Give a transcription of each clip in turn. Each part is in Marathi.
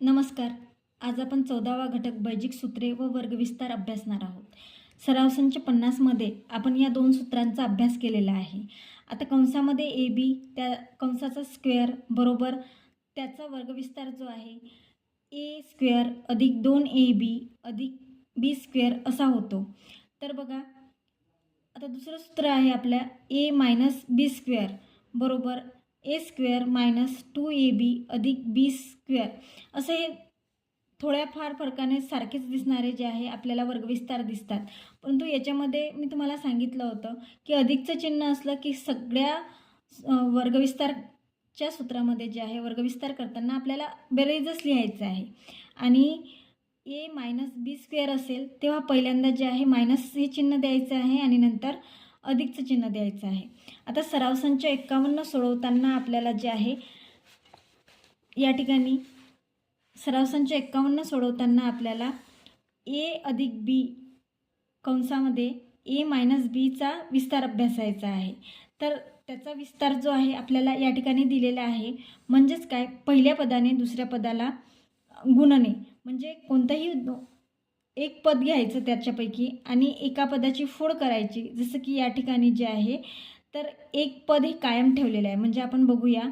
नमस्कार. आज आपण चौदावा घटक बैजिक सूत्रे व वर्गविस्तार अभ्यासणार आहोत. सराव संच पन्नासमध्ये आपण या दोन सूत्रांचा अभ्यास केलेला आहे. आता कंसामध्ये ए बी त्या कंसाचा स्क्वेअर बरोबर त्याचा वर्गविस्तार जो आहे ए स्क्वेअर अधिक दोन ए बी अधिक बी स्क्वेअर असा होतो. तर बघा आता दुसरं सूत्र आहे आपल्या ए मायनस बी स्क्वेअर बरोबर A square minus two A B अधिक बी स्क्वेअर. असे हे थोड्याफार फरकाने सारखेच दिसणारे जे आहे आपल्याला वर्गविस्तार दिसतात. परंतु याच्यामध्ये मी तुम्हाला सांगितलं होतं की अधिकचं चिन्ह असलं की सगळ्या वर्गविस्तारच्या सूत्रामध्ये जे आहे वर्गविस्तार करताना आपल्याला बेरेजच लिहायचं आहे. आणि ए मायनस बी स्क्वेअर असेल तेव्हा पहिल्यांदा जे आहे मायनस हे चिन्ह द्यायचं आहे आणि नंतर अधिकचं चिन्ह द्यायचं आहे. आता सराव संच एक्कावन्न सोडवताना आपल्याला जे आहे या ठिकाणी सराव संच एक्कावन्न सोडवताना आपल्याला ए अधिक बी कंसामध्ये ए मायनस बीचा विस्तार अभ्यासायचा आहे. तर त्याचा विस्तार जो आहे आपल्याला या ठिकाणी दिलेला आहे. म्हणजेच काय? पहिल्या पदाने दुसऱ्या पदाला गुणने. म्हणजे कोणतंही एक पद घ्यायचं त्याच्यापैकी आणि एका पदाची फोड करायची. जसं की या ठिकाणी जे आहे तर एक पद हे कायम ठेवलेलं आहे. म्हणजे आपण बघूया.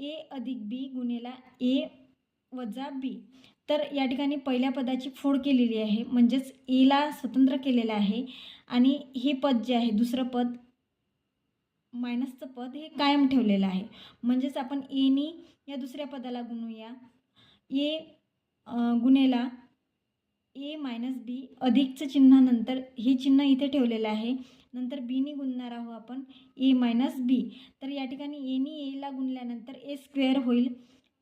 ए अधिक बी गुणेला ए वजा बी. तर या ठिकाणी पहिल्या पदाची फोड केलेली आहे. म्हणजेच एला स्वतंत्र केलेलं आहे. आणि हे पद जे आहे दुसरं पद मायनसचं पद हे कायम ठेवलेलं आहे. म्हणजेच आपण एनी या दुसऱ्या पदाला गुणूया. ए गुन्हेला गुणेला ए मायनस बी अधिकचं चिन्हानंतर हे चिन्ह इथे ठेवलेलं आहे. नंतर बीनी गुणणार आहोत आपण. ए मायनस बी तर या ठिकाणी एनी एला गुणल्यानंतर ए स्क्वेअर होईल.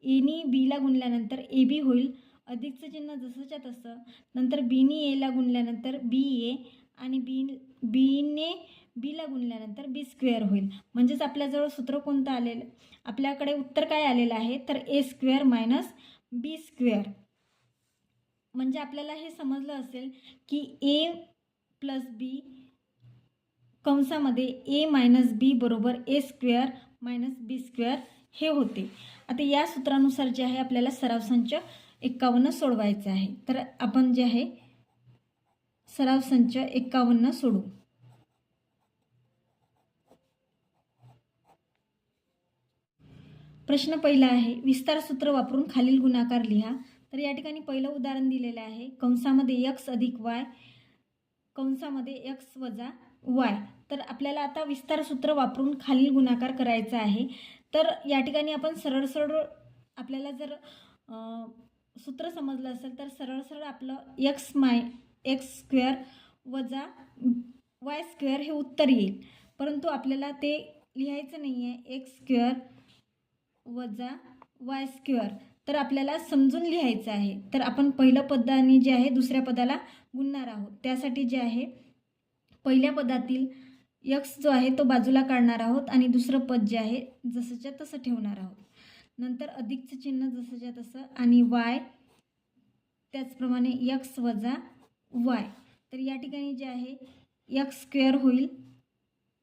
एनी बीला गुणल्यानंतर ए बी होईल. अधिकचं चिन्ह जसंच्या तसं. नंतर बीनी एला गुणल्यानंतर बी ए आणि बी बीने बीला गुणल्यानंतर बी स्क्वेअर होईल. म्हणजेच आपल्याजवळ सूत्र कोणतं आलेलं? आपल्याकडे उत्तर काय आलेलं आहे? तर A square minus B square म्हणजे आपल्याला हे समजलं असेल की ए प्लस बी कंसामध्ये ए मायनस बी बरोबर A square minus B square हे होते. आता या सूत्रानुसार जे आहे आपल्याला सराव संच एक्कावन्न सोडवायचं आहे. तर आपण जे आहे सराव संच एक्कावन्न सोडू प्रश्न पहिला आहे विस्तार सूत्र वापरून खालील गुणाकार लिहा. तर या ठिकाणी पहिलं उदाहरण दिलेलं आहे. कंसामध्ये यक्स अधिक वाय कंसामध्ये यक्स वजा वाय तर आपल्याला आता विस्तार सूत्र वापरून खालील गुणाकार करायचा आहे. तर या ठिकाणी आपण सरळ सरळ आपल्याला जर सूत्र समजलं असेल तर सरळ सरळ आपलं यक्स माय एक्स स्क्वेअर वजा वाय स्क्वेअर हे उत्तर येईल. परंतु आपल्याला ते लिहायचं नाही आहे एक्स स्क्वेअर वजा वाय स्क्वेअर तर आपल्याला समजून लिहायचं आहे. तर आपण पहिलं पदाने जे आहे दुसऱ्या पदाला गुणणार आहोत. त्यासाठी जे आहे पहिल्या पदातील यक्स जो आहे तो बाजूला काढणार आहोत आणि दुसरं पद जे आहे जसंच्या तसं ठेवणार आहोत. नंतर अधिकचं चिन्ह जसंच्या तसं आणि वाय त्याचप्रमाणे यक्स वजा वाय. तर या ठिकाणी जे आहे यक्स स्क्वेअर होईल.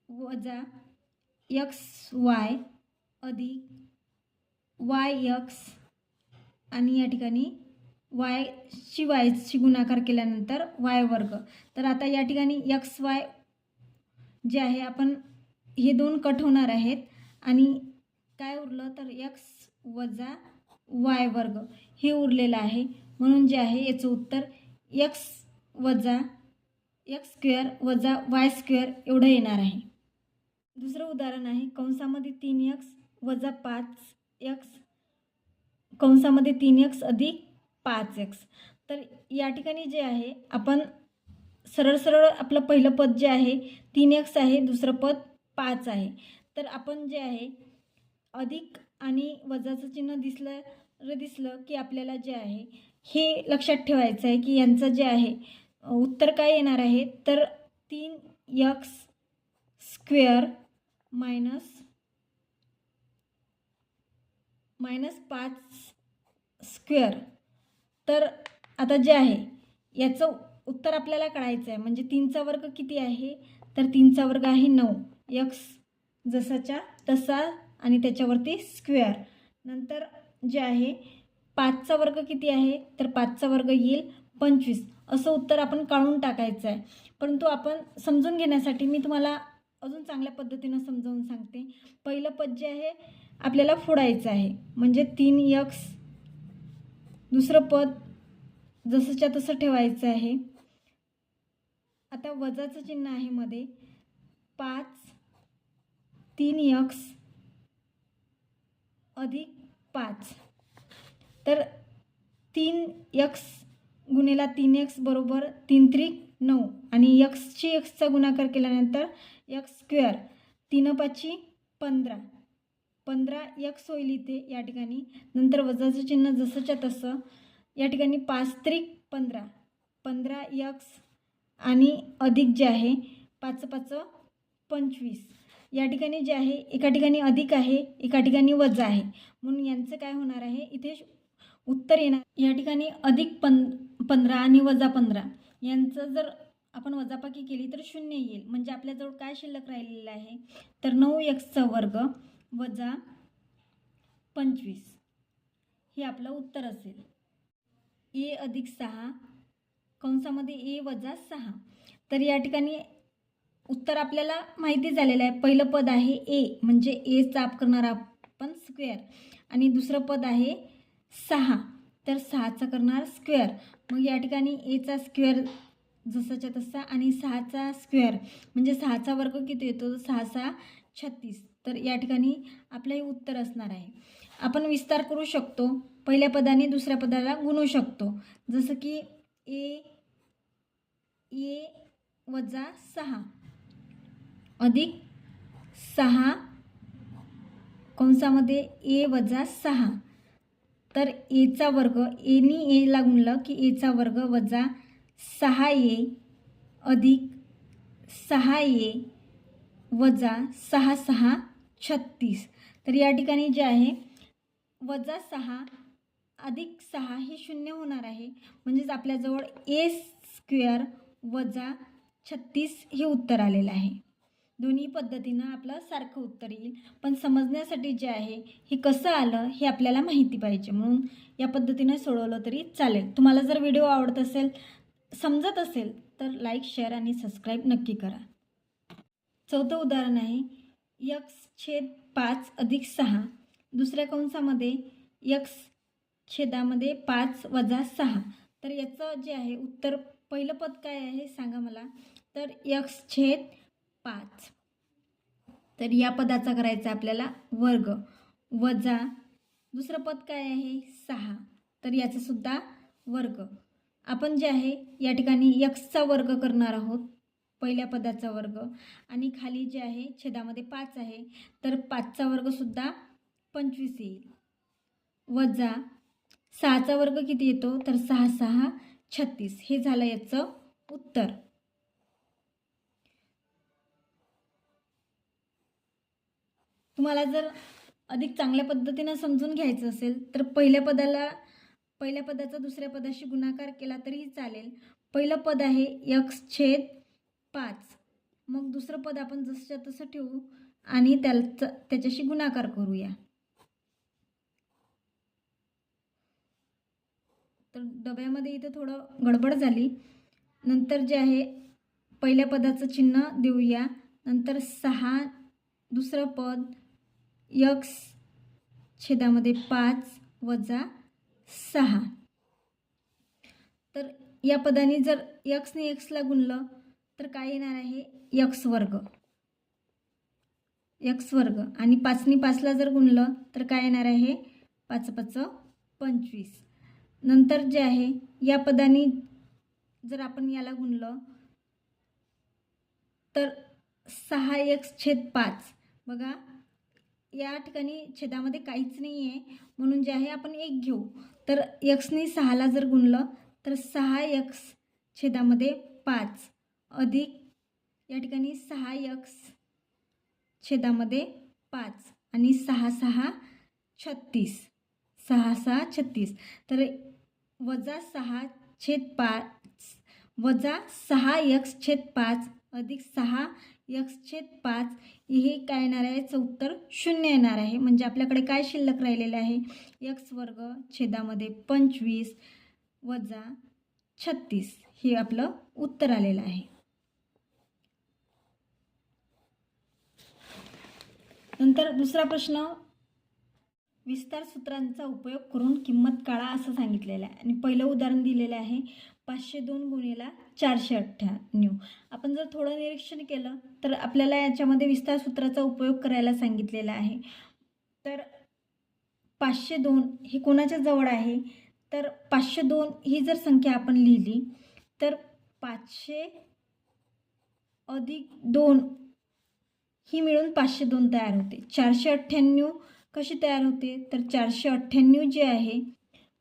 वजा यक्स वाय अधिक वाय यक्स आणि या ठिकाणी वायची वायची गुणाकार केल्यानंतर वाय वर्ग. तर आता या ठिकाणी यक्स वाय जे आहे आपण हे दोन कट होणार आहेत. आणि काय उरलं? तर यक्स वजा वाय वर्ग हे उरलेलं आहे. म्हणून जे आहे याचं उत्तर यक्स वजा यक्स स्क्वेअर वजा वाय स्क्वेअर एवढं येणार आहे. दुसरं उदाहरण आहे कंसामध्ये तीन यक्स वजा पाच यक्स कंसामध्ये तीन एक्स अधिक पाच एक्स तर या ठिकाणी जे आहे आपण सरळ सरळ आपलं पहिलं पद जे आहे तीन एक्स आहे दुसरं पद पाच आहे. तर आपण जे आहे अधिक आणि वजाचं चिन्ह दिसलं र दिसलं की आपल्याला जे आहे हे लक्षात ठेवायचं आहे की यांचं जे आहे उत्तर काय येणार आहे? तर तीन यक्स स्क्वेअर मायनस मायनस पाच स्क्वेअर तर आता जे आहे याचं उत्तर आपल्याला काढायचं आहे म्हणजे तीनचा वर्ग किती आहे? तर तीनचा वर्ग आहे नऊ. यक्स जसाच्या तसा आणि त्याच्यावरती स्क्वेअर नंतर जे आहे पाचचा वर्ग किती आहे? तर पाचचा वर्ग येईल पंचवीस. असं उत्तर आपण काढून टाकायचं आहे परंतु आपण समजून घेण्यासाठी मी तुम्हाला अजून चांगल्या पद्धतीनं समजावून सांगते. पहिलं पद जे आहे आपल्याला फोडायचं आहे. म्हणजे तीन यक्स दुसरं पद जसंच्या तसं ठेवायचं आहे. आता वजाचं चिन्ह आहे मध्ये. पाच तीन यक्स अधिक पाच. तर तीन यक्स गुणेला तीन एक्स बरोबर तीन त्रिक नऊ. आणि यक्सची एक्सचा गुणाकार केल्यानंतर यक्स स्क्वेअर तीन पाचशे पंधरा. पंधरा यक्स होईल इथे या ठिकाणी. नंतर वजाचं चिन्ह जसंच्या तसं. या ठिकाणी पाच त्रिक पंधरा. पंधरा यक्स आणि अधिक जे आहे पाच पाच पंचवीस. या ठिकाणी जे आहे एका ठिकाणी अधिक आहे एका ठिकाणी वजा आहे. म्हणून यांचं काय होणार आहे इथे उत्तर येणार. या ठिकाणी अधिक पं पंधरा आणि वजा पंधरा. यांचं जर आपण वजापाकी केली तर शून्य येईल. म्हणजे आपल्याजवळ काय शिल्लक राहिलेलं आहे? तर नऊ एक्सचा वर्ग वजा पंचवीस. हे आपलं उत्तर असेल. ए अधिक सहा कंसामध्ये ए वजा सहा. तर या ठिकाणी उत्तर आपल्याला माहिती झालेलं आहे. पहिलं पद आहे ए म्हणजे ए चाप करणार आपण स्क्वेअर आणि दुसरं पद आहे सहा तर सहाचा करणार स्क्वेअर मग या ठिकाणी एचा स्क्वेअर जसाच्या तसा आणि सहाचा स्क्वेअर म्हणजे सहाचा वर्ग किती येतो? सहा सहा छत्तीस. तर या ठिकाणी आपलं हे उत्तर असणार आहे. आपण विस्तार करू शकतो. पहिल्या पदाने दुसऱ्या पदाला गुणू शकतो. जसं की ए ए वजा सहा. अधिक सहा कंसामध्ये ए वजा सहा. तर एचा वर्ग एनी एला गुणलं की एचा वर्ग वजा सहा ए अधिक सहा ए वजा सहा सहा छत्तीस. तर या ठिकाणी जे आहे वजा सहा अधिक सहा हे शून्य होणार आहे. म्हणजेच आपल्याजवळ ए स्क्वेअर वजा छत्तीस हे उत्तर आलेलं आहे. दोन्ही पद्धतीनं आपलं सारखं उत्तर येईल. पण समजण्यासाठी जे आहे हे कसं आलं हे आपल्याला माहिती पाहिजे. म्हणून या पद्धतीनं सोडवलं तरी चालेल. तुम्हाला जर व्हिडिओ आवडत असेल समजत असेल तर लाईक शेअर आणि सबस्क्राईब नक्की करा. चौथं उदाहरण आहे यक्स छेद पाच अधिक सहा. दुसऱ्या कंसामध्ये यक्स छेदामध्ये पाच वजा सहा. तर याचं जे आहे उत्तर पहिलं पद काय आहे सांगा मला. तर यक्स छेद पाच. तर या पदाचा करायचा आपल्याला वर्ग. वजा दुसरं पद काय आहे? सहा. तर याचासुद्धा वर्ग. आपण जे आहे या ठिकाणी यक्सचा वर्ग करणार आहोत. पहिल्या पदाचा वर्ग. आणि खाली जे आहे छेदामध्ये पाच आहे. तर पाचचा वर्गसुद्धा पंचवीस येईल. वजा सहाचा वर्ग किती येतो? तर सहा सहा छत्तीस. हे झालं याचं उत्तर. तुम्हाला जर अधिक चांगल्या पद्धतीनं समजून घ्यायचं असेल तर पहिल्या पदाला पहिल्या पदाचा दुसऱ्या पदाशी गुणाकार केला तरीही चालेल. पहिलं पद आहे यक्स छेद पाच. मग दुसरं पद आपण जसंच्या तसं ठेवू आणि त्याचं त्याच्याशी गुणाकार करूया. तर डब्यामध्ये इथं थोडं गडबड झाली. नंतर जे आहे पहिल्या पदाचं चिन्ह देऊया. नंतर सहा दुसरं पद यक्स छेदामध्ये पाच वजा सहा. तर या पदाने जर यक्सने एक्सला गुणलं तर काय येणार आहे? यक्स वर्ग. यक्स वर्ग. आणि पाचनी पाचला जर गुणलं तर काय येणार आहे? पाच पाच पंचवीस. नंतर जे आहे या पदाने जर आपण याला गुणलं तर सहा एक्स छेद पाच. बघा या ठिकाणी छेदामध्ये काहीच नाही आहे म्हणून जे आहे आपण एक घेऊ. तर यक्सनी सहाला जर गुणलं तर सहा यक्स छेदामध्ये पाच. अधिक या ठिकाणी सहा यक्स छेदामध्ये पाच आणि सहा सहा छत्तीस. सहा सहा छत्तीस. तर वजा सहा छेद पाच वजा सहा यक्स छेद पाच अधिक सहा यक्स छेद पाच हे काय येणार आहे? याचं उत्तर शून्य येणार आहे. म्हणजे आपल्याकडे काय शिल्लक राहिलेलं आहे? यक्स वर्ग छेदामध्ये पंचवीस वजा छत्तीस हे आपलं उत्तर आलेलं आहे. नंतर दुसरा प्रश्न विस्तार सूत्रांचा उपयोग करून किंमत काळा असं सांगितलेलं आहे. आणि पहिलं उदाहरण दिलेलं आहे पाचशे दोन गुणेला चारशे अठ्ठ्याण्णव. आपण जर थोडं निरीक्षण केलं तर आपल्याला याच्यामध्ये विस्तार सूत्राचा उपयोग करायला सांगितलेला आहे. तर पाचशे दोन हे कोणाच्या जवळ आहे? तर पाचशे दोन ही जर संख्या आपण लिहिली तर पाचशे अधिक दोन ही मिळून पाचशे दोन तयार होते. चारशे अठ्ठ्याण्णव कशी तयार होते? तर चारशे अठ्ठ्याण्णव जे आहे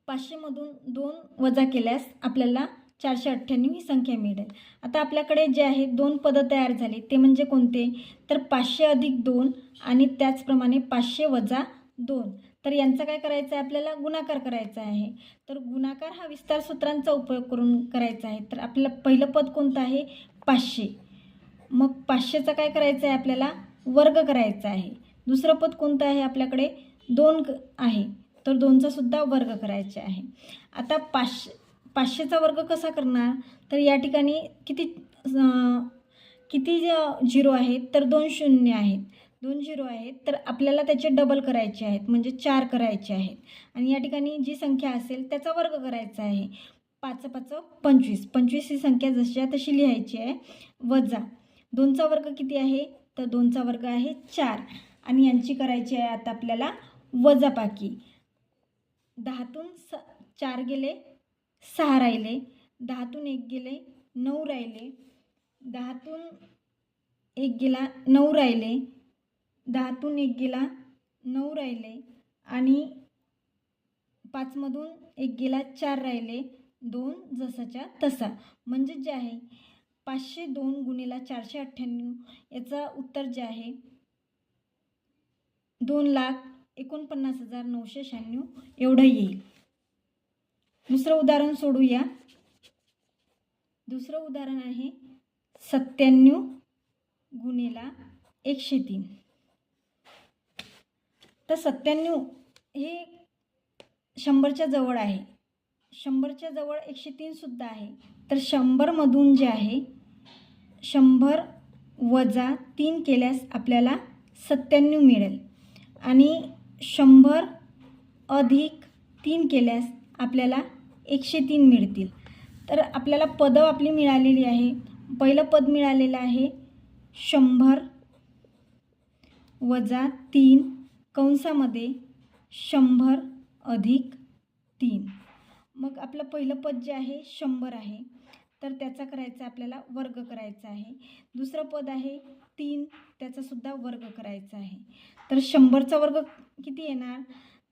पाचशेमधून दोन वजा केल्यास आपल्याला चारशे अठ्ठ्याण्णव ही संख्या मिळेल. आता आपल्याकडे जे आहे दोन पदं तयार झाली. ते म्हणजे कोणते? तर पाचशे अधिक दोन आणि त्याचप्रमाणे पाचशे वजा दोन. तर यांचा काय करायचं आहे आपल्याला? गुणाकार करायचा आहे. तर गुणाकार हा विस्तार सूत्रांचा उपयोग करून करायचा आहे. तर आपल्याला पहिलं पद कोणतं आहे? पाचशे. मग पाचशेचा काय करायचं आहे आपल्याला? वर्ग करायचा आहे. दुसरं पद कोणतं आहे आपल्याकडे? दोन आहे. तर दोनचा सुद्धा वर्ग करायचे आहे. आता पाचशे पाचशेचा वर्ग कसा करणार? तर या ठिकाणी किती किती झिरो आहेत तर दोन शून्य आहेत. दोन झिरो आहेत तर आपल्याला त्याचे डबल करायचे आहेत. म्हणजे चार करायचे आहेत. आणि या ठिकाणी जी संख्या असेल त्याचा वर्ग करायचा आहे. पाच पाच पंचवीस. पंचवीस ही संख्या जशी आहे तशी लिहायची आहे. वजा. दोनचा वर्ग किती आहे? तर दोनचा वर्ग आहे चार. आणि यांची करायची आहे आता आपल्याला वजाबाकी. दहातून स चार गेले सहा राहिले. दहातून एक गेले नऊ राहिले. दहातून एक गेला नऊ राहिले. दहातून एक गेला नऊ राहिले. आणि पाचमधून एक गेला चार राहिले. दोन जसाच्या तसा. म्हणजे जे आहे पाचशे दोन गुणिला चारशे अठ्ठ्याण्णव याचं उत्तर जे आहे दोन लाख एकोणपन्नास हजार नऊशे शहाण्णव एवढं येईल. दुसरं उदाहरण सोडूया. दुसरं उदाहरण आहे सत्त्याण्णव गुणिला एकशे तीन. तर सत्त्याण्णव हे शंभरच्या जवळ आहे. शंभरच्या जवळ एकशे तीनसुद्धा आहे. तर शंभरमधून जे आहे शंभर वजा तीन केल्यास आपल्याला सत्त्याण्णव मिळेल. आणि शंभर अधिक तीन केल्यास आपल्याला एकशे तीन मिळतील. तर आपल्याला पदं आपली मिळालेली आहे. पहिलं पद मिळालेलं आहे शंभर वजा तीन कंसामध्ये शंभर अधिक तीन. मग आपलं पहिलं पद जे आहे शंभर आहे. तर त्याचा करायचा आपल्याला वर्ग करायचा आहे. दुसरं पद आहे तीन त्याचासुद्धा वर्ग करायचा आहे. तर शंभरचा वर्ग किती येणार?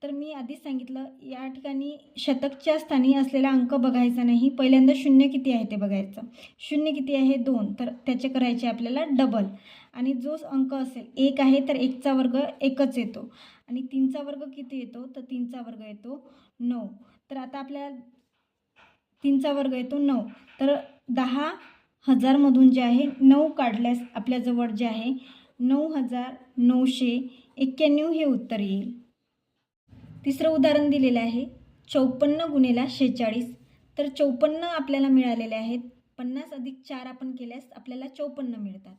तर मी आधीच सांगितलं या ठिकाणी शतकच्या स्थानी असलेला अंक बघायचा नाही. पहिल्यांदा शून्य किती आहे ते बघायचं. शून्य किती आहे? दोन. तर त्याचे करायचे आपल्याला डबल आणि जो अंक असेल एक आहे तर एकचा वर्ग एकच येतो. आणि तीनचा वर्ग किती येतो? तर तीनचा वर्ग येतो नऊ. तर आता आपल्याला तीनचा वर्ग येतो नऊ. तर दहा हजारमधून जे आहे नऊ काढल्यास आपल्याजवळ जे आहे नऊ हजार नऊशे एक्क्याण्णव हे उत्तर येईल. तिसरं उदाहरण दिलेलं आहे चौपन्न गुणेला शेहेचाळीस. तर चौपन्न आपल्याला मिळालेले आहेत पन्नास अधिक चार आपण केल्यास आपल्याला चौपन्न मिळतात.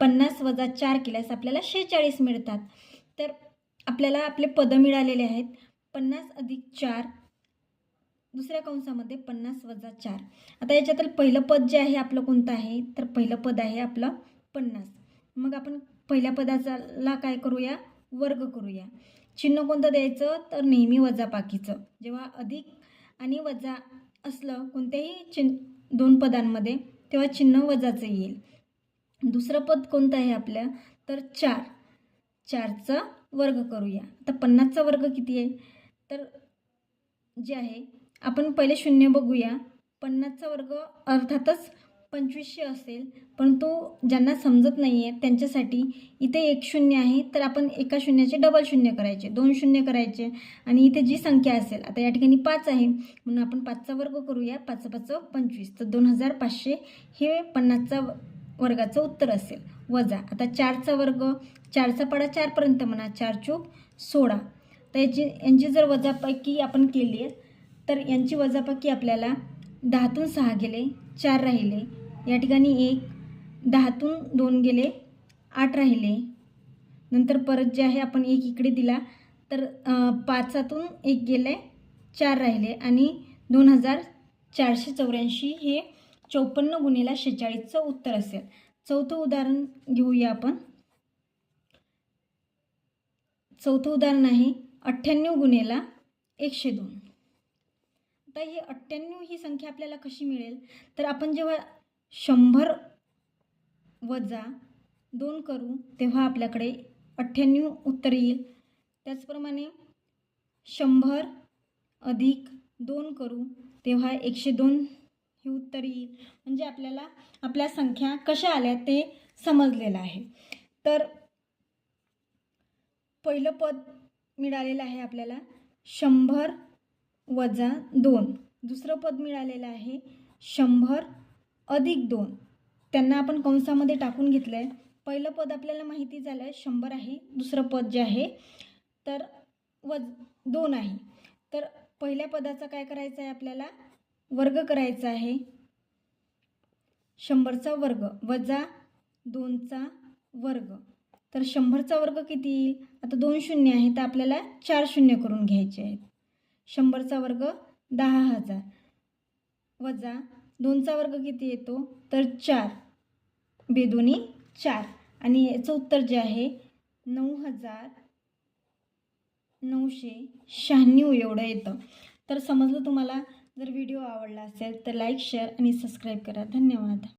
पन्नास वजा चार केल्यास आपल्याला शेहेचाळीस मिळतात. तर आपल्याला आपले पदं मिळालेले आहेत पन्नास अधिक चार दुसऱ्या कंसामध्ये पन्नास वजा चार. आता याच्यातील पहिलं पद जे आहे आपलं कोणतं आहे? तर पहिलं पद आहे आपलं पन्नास. मग आपण पहिल्या पदाचाला काय करूया? वर्ग करूया. चिन्ह कोणतं द्यायचं? तर नेहमी वजापाकीचं जेव्हा अधिक आणि वजा असलं कोणत्याही चिन्ह दोन पदांमध्ये तेव्हा चिन्ह वजाचं येईल. दुसरं पद कोणतं आहे आपलं? तर चार. चारचा वर्ग करूया. आता पन्नासचा वर्ग किती आहे? तर जे आहे आपण पहिले शून्य बघूया. पन्नासचा वर्ग अर्थातच पंचवीसशे असेल. परंतु ज्यांना समजत नाही आहे त्यांच्यासाठी इथे एक शून्य आहे. तर आपण एका शून्याचे डबल शून्य करायचे. दोन शून्य करायचे. आणि इथे जी संख्या असेल आता या ठिकाणी पाच आहे. म्हणून आपण पाचचा वर्ग करूया. पाच पाच पंचवीस. तर दोन हजार पाचशे हे पन्नासचा वर्गाचं उत्तर असेल. वजा. आता चारचा वर्ग चारचा पाडा चारपर्यंत म्हणा. चार चूक सोळा. तर याची यांची जर वजापैकी आपण केली आहे तर यांची वजापाकी आपल्याला दहातून सहा गेले चार राहिले. या ठिकाणी एक दहातून दोन गेले आठ राहिले. नंतर परत जे आहे आपण एक इकडे दिला तर पाचातून एक गेले चार राहिले. आणि दोन हजार चारशे चौऱ्याऐंशी हे चौपन्न गुन्हेला शेहेचाळीसचं उत्तर असेल. चौथं उदाहरण घेऊया आपण. चौथं उदाहरण आहे अठ्ठ्याण्णव गुन्हेला एकशे दोन. आता हे अठ्ठ्याण्णव ही संख्या आपल्याला कशी मिळेल? तर आपण जेव्हा शंभर वजा दोन करू तेव्हा आपल्याकडे अठ्ठ्याण्णव उत्तर येईल. त्याचप्रमाणे शंभर अधिक दोन करू तेव्हा एकशे दोन हे उत्तर येईल. म्हणजे आपल्याला आपल्या संख्या कशा आल्या ते समजलेलं आहे. तर पहिलं पद मिळालेलं आहे आपल्याला शंभर वजा दोन. दुसरं पद मिळालेलं आहे शंभर अधिक दोन. त्यांना आपण कंसामध्ये टाकून घेतलं आहे पहिलं पद आपल्याला माहिती झालं आहे शंभर आहे. दुसरं पद जे आहे तर वज दोन आहे. तर पहिल्या पदाचा काय करायचं आहे आपल्याला? वर्ग करायचा आहे. शंभरचा वर्ग. वजा दोनचा वर्ग. तर शंभरचा वर्ग किती येईल? आता दोन शून्य आहे तर आपल्याला चार शून्य करून घ्यायचे आहेत. शंभरचा वर्ग दहा हजार. वजा दोनचा वर्ग किती येतो? तर चार. बेदोनी चार. आणि याचं उत्तर जे आहे नऊ हजार नऊशे शहाण्णव एवढं येतं. तर समजलं तुम्हाला? जर व्हिडिओ आवडला असेल तर लाईक शेअर आणि सबस्क्राईब करा. धन्यवाद.